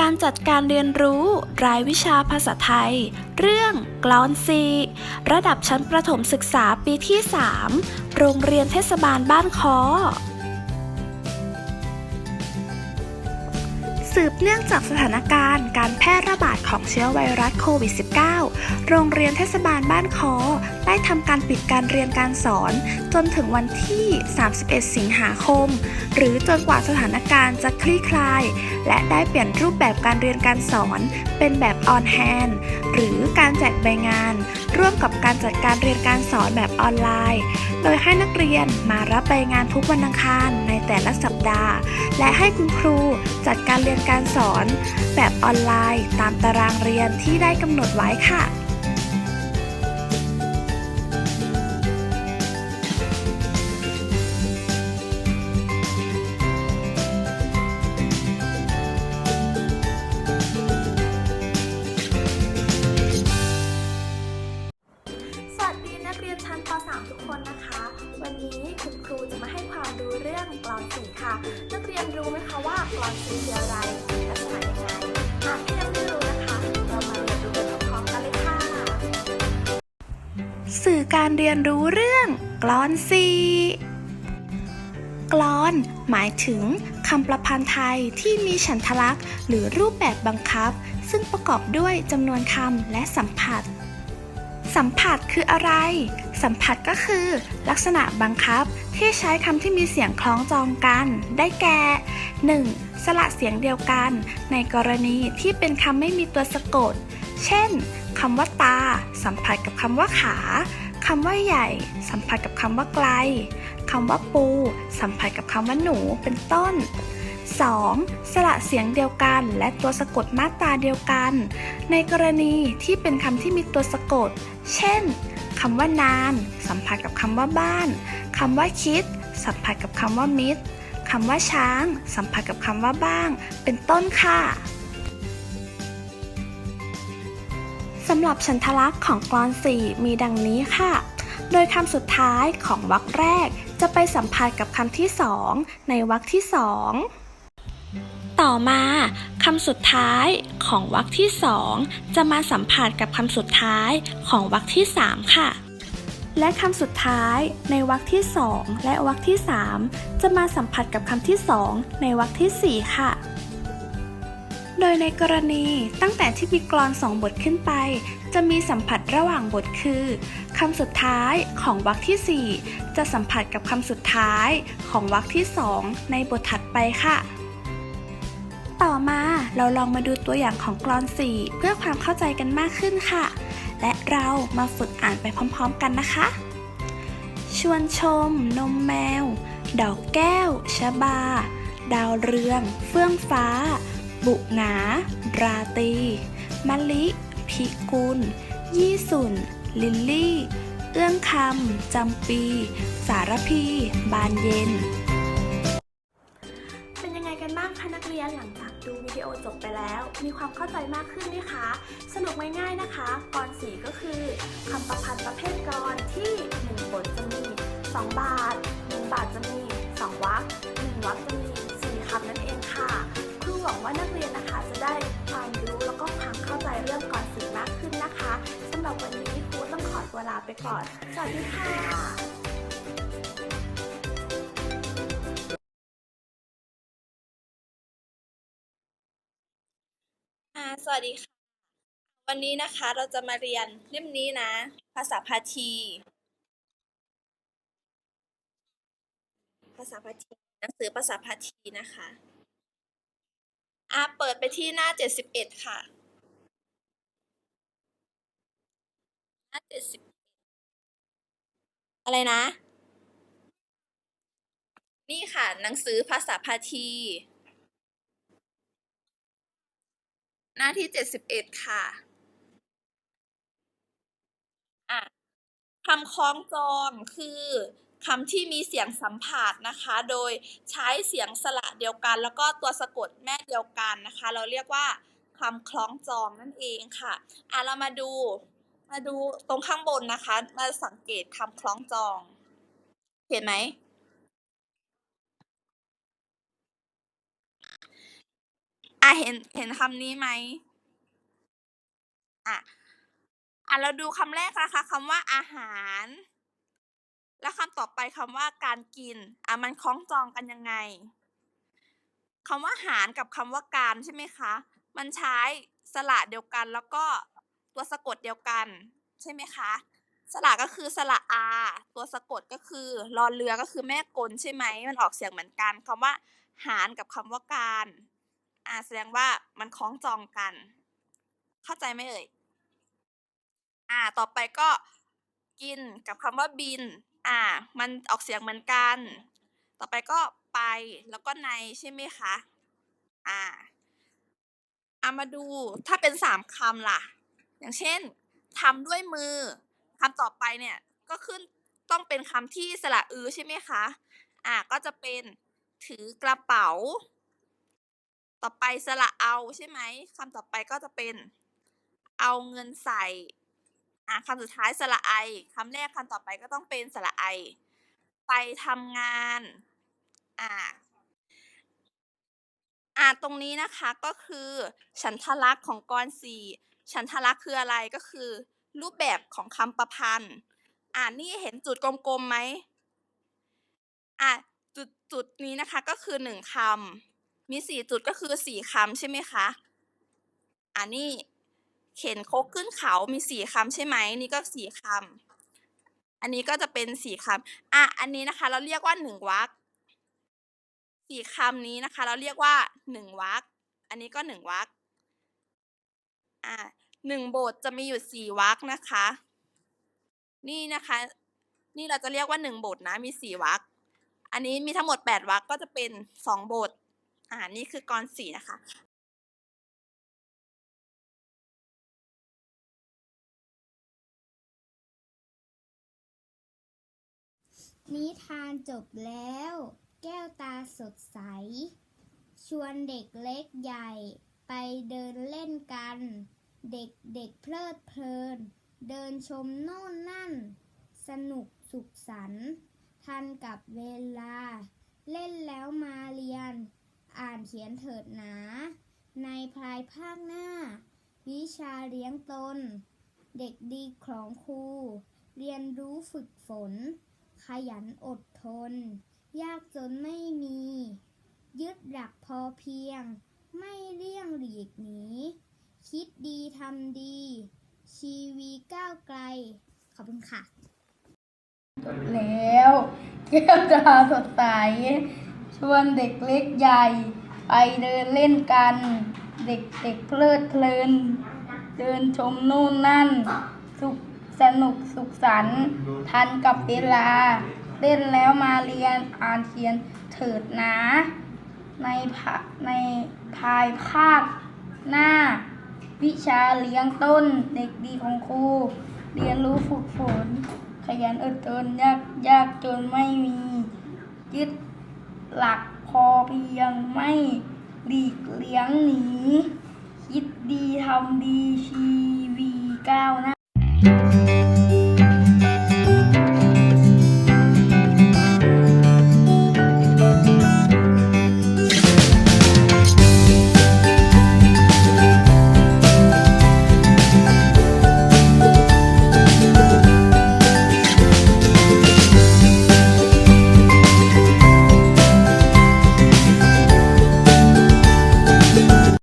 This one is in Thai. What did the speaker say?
การจัดการเรียนรู้ รายวิชาภาษาไทย เรื่องกลอนซีระดับชั้นประถมศึกษาปีที่ 3 โรงเรียนเทศบาลบ้านคอสืบเนื่องจากสถานการณ์ การแพร่ระบาดของเชื้อไวรัสโควิด -19 โรงเรียนเทศบาลบ้านคอ ได้ทำการปิดการเรียนการสอน จนถึงวันที่ 31 สิงหาคม หรือจนกว่าสถานการณ์จะคลี่คลาย และได้เปลี่ยนรูปแบบการเรียนการสอน เป็นแบบออนแฮนหรือการแจกใบงาน ร่วมกับการจัดการเรียนการสอนแบบออนไลน์ โดยให้นักเรียนมารับใบงานทุกวันอังคารในแต่ละสัปดาห์ และให้คุณครูจัดการเรียนการสอนแบบออนไลน์ตามตารางเรียนที่ได้กำหนดไว้ค่ะ สวัสดีนักเรียนชั้นป .3 ทุกคนนะคะ วันนี้คุณครูจะมาให้ความรู้เรื่องกลอนสีค่ะ นักเรียนรู้ไหมคะว่ากลอนสีคืออะไรมีลักษณะยังไง หากยังไม่รู้นะคะ เรามาเรียนรู้กันพร้อมๆกันเลยค่ะ สื่อการเรียนรู้เรื่องกลอนสีกลอนหมายถึงคำประพันธ์ไทยที่มีฉันทลักษณ์ หรือรูปแบบบังคับ ซึ่งประกอบด้วยจำนวนคำและสัมผัส สัมผัสคืออะไร สัมผัสก็คือ ลักษณะบังคับที่ใช้คำที่มีเสียงคล้องจองกัน ได้แก่ 1. สระเสียงเดียวกัน ในกรณีที่เป็นคำไม่มีตัวสะกด เช่นคำว่าตา สัมผัสกับคำว่าขาคำว่าใหญ่ สัมผัสกับคำว่าไกลคำว่าปู สัมผัสกับคำว่าหนูเป็นต้น 2. สระเสียงเดียวกัน และตัวสะกดมาตราเดียวกัน ในกรณีที่เป็นคำที่มีตัวสะกด เช่นคำว่านาน สัมผัสกับคำว่าบ้านคำว่าคิด สัมผัสกับคำว่ามิตรคำว่าช้าง สัมผัสกับคำว่าบ้าง เป็นต้นค่ะสำหรับฉันทลักษณ์ของกลอนสี่มีดังนี้ค่ะ โดยคำสุดท้ายของวรรคแรกจะไปสัมผัสกับคำที่สองในวรรคที่สอง ต่อมาคำสุดท้ายของวรรคที่สองจะมาสัมผัสกับคำสุดท้ายของวรรคที่สามค่ะ และคำสุดท้ายในวรรคที่สองและวรรคที่สามจะมาสัมผัสกับคำที่สองในวรรคที่สี่ค่ะโดยในกรณีตั้งแต่ที่มีกลอนสองบทขึ้นไป จะมีสัมผัสระหว่างบทคือคำสุดท้ายของวรรคที่ 4 จะสัมผัสกับคำสุดท้ายของวรรคที่ 2 ในบทถัดไปค่ะ ต่อมาเราลองมาดูตัวอย่างของกลอน4เพื่อความเข้าใจกันมากขึ้นค่ะ และเรามาฝึกอ่านไปพร้อมๆกันนะคะ ชวนชม นมแมว ดอกแก้วชะบา ดาวเรือง เฟื่องฟ้า บุหงาราตรีมะลิ พิกุล ยี่สุน ลิลลี่ เอื้องคำจำปี สารพี บานเย็น ไปแล้ว มีความเข้าใจมากขึ้นไหมคะสนุกง่ายๆนะคะ กรสีก็คือคำประพันธ์ประเภทกรที่ 1 บทจะมี 2 บาท 1 บาทจะมี 2วรรค1วรรคจะมี 4คำนั่นเองค่ะ ครูหวังว่านักเรียนนะคะจะได้ความรู้แล้วก็ความเข้าใจเรื่องกรสีมากขึ้นนะคะสำหรับวันนี้ครูต้องขอตัวลาไปก่อน สวัสดีค่ะ สวัสดีค่ะ วันนี้นะคะเราจะมาเรียนเล่มนี้นะ ภาษาพาที ภาษาพาทีหนังสือภาษาพาทีนะคะอ่าเปิดไปที่หน้าเจ็ดสิบเอ็ดค่ะ หน้าเจ็ดสิบอะไรนะ นี่ค่ะหนังสือภาษาพาที หน้าที่เจ็ดสิบเอ็ดค่ะ อะคำคล้องจองคือคำที่มีเสียงสัมผัสนะคะ โดยใช้เสียงสระเดียวกัน แล้วก็ตัวสะกดแม่เดียวกันนะคะ เราเรียกว่าคำคล้องจองนั่นเองค่ะ อะเรามาดู มาดูตรงข้างบนนะคะ มาสังเกตคำคล้องจอง เห็นไหม อะเห็นเห็นคำนี้ไหมอะอะเราดูคำแรกนะคะคำว่าอาหาร แล้วคำต่อไปคำว่าการกินอะมันคล้องจองกันยังไงคำว่าหารกับคำว่าการใช่ไหมคะ มันใช้สระเดียวกันแล้วก็ตัวสะกดเดียวกัน ใช่ไหมคะ สระก็คือสระอาตัวสะกดก็คือรอเรือก็คือแม่กลใช่ไหมมันออกเสียงเหมือนกันคำว่าหารกับคำว่าการ อ่าแสดงว่ามันคล้องจองกัน เข้าใจไหมเอ่ย อ่า ต่อไปก็กินกับคำว่าบิน อ่า มันออกเสียงเหมือนกัน ต่อไปก็ไปแล้วก็ในใช่ไหมคะ อ่าเอามาดูถ้าเป็นสามคำล่ะ อย่างเช่นทำด้วยมือคำต่อไปเนี่ยก็ขึ้นต้องเป็นคำที่สระอือใช่ไหมคะ อ่าก็จะเป็นถือกระเป๋า ต่อไปสระเอาใช่ไหมคำต่อไปก็จะเป็น เอาเงินใส่อ่าคำสุดท้ายสระไอคำแรกคำต่อไปก็ต้องเป็นสระไอ ไปทำงานอ่าอ่าตรงนี้นะคะก็คือ ฉันทลักษณ์ของกรสี่ฉันทลักษณ์คืออะไรก็คือ รูปแบบของคำประพันธ์อ่านี่เห็นจุดกลมๆไหมอะจุดจุดนี้นะคะก็คือหนึ่งคำ มีสี่จุดก็คือสี่คำใช่ไหมคะอ่านี่เข็นโคกขึ้นเขามีสี่คำใช่ไหมนี่ก็สี่คำอันนี้ก็จะเป็นสี่คำอะอันนี้นะคะ เราเรียกว่าหนึ่งวรรคสี่คำนี้นะคะ เราเรียกว่าหนึ่งวรรคอันนี้ก็หนึ่งวรรคอ่าหนึ่งบทจะมีอยู่สี่วรรคนะคะ นี่นะคะ นี่เราจะเรียกว่าหนึ่งบทนะมีสี่วรรคอันนี้มีทั้งหมดแปดวรรคก็จะเป็นสองบท อ่านี่คือกรสี่นะคะนิทานจบแล้ว แก้วตาสดใส ชวนเด็กเล็กใหญ่ ไปเดินเล่นกัน เด็กเด็กเพลิดเพลิน เดินชมโน่นนั่น สนุกสุขสันต์ทันกับเวลา เล่นแล้วมาเรียน อ่านเขียนเถิดหนา ในภายภาคหน้า วิชาเลี้ยงตน เด็กดีของครู เรียนรู้ฝึกฝน ขยันอดทน ยากจนไม่มี ยึดหลักพอเพียง ไม่เลี่ยงหลีกหนี คิดดีทำดี ชีวีก้าวไกล ขอบคุณค่ะ แล้ว แก้วตาสดใส ชวนเด็กเล็กใหญ่ ไปเดินเล่นกัน เด็กเด็กเพลิดเพลิน เดินชมนู่นนั่น สุขสนุกสุขสันต์ทันกับเวลา เล่นแล้วมาเรียนอ่านเขียนเถิดนาในภาในภายภาคหน้า วิชาเลี้ยงต้นเด็กดีของครู เรียนรู้ฝึกฝน ขยันอดทนยากยากจนไม่มียึด หลักพอเพียงไม่หลีกเลี้ยงหนีคิดดีทำดีชีวีก้าวหน้า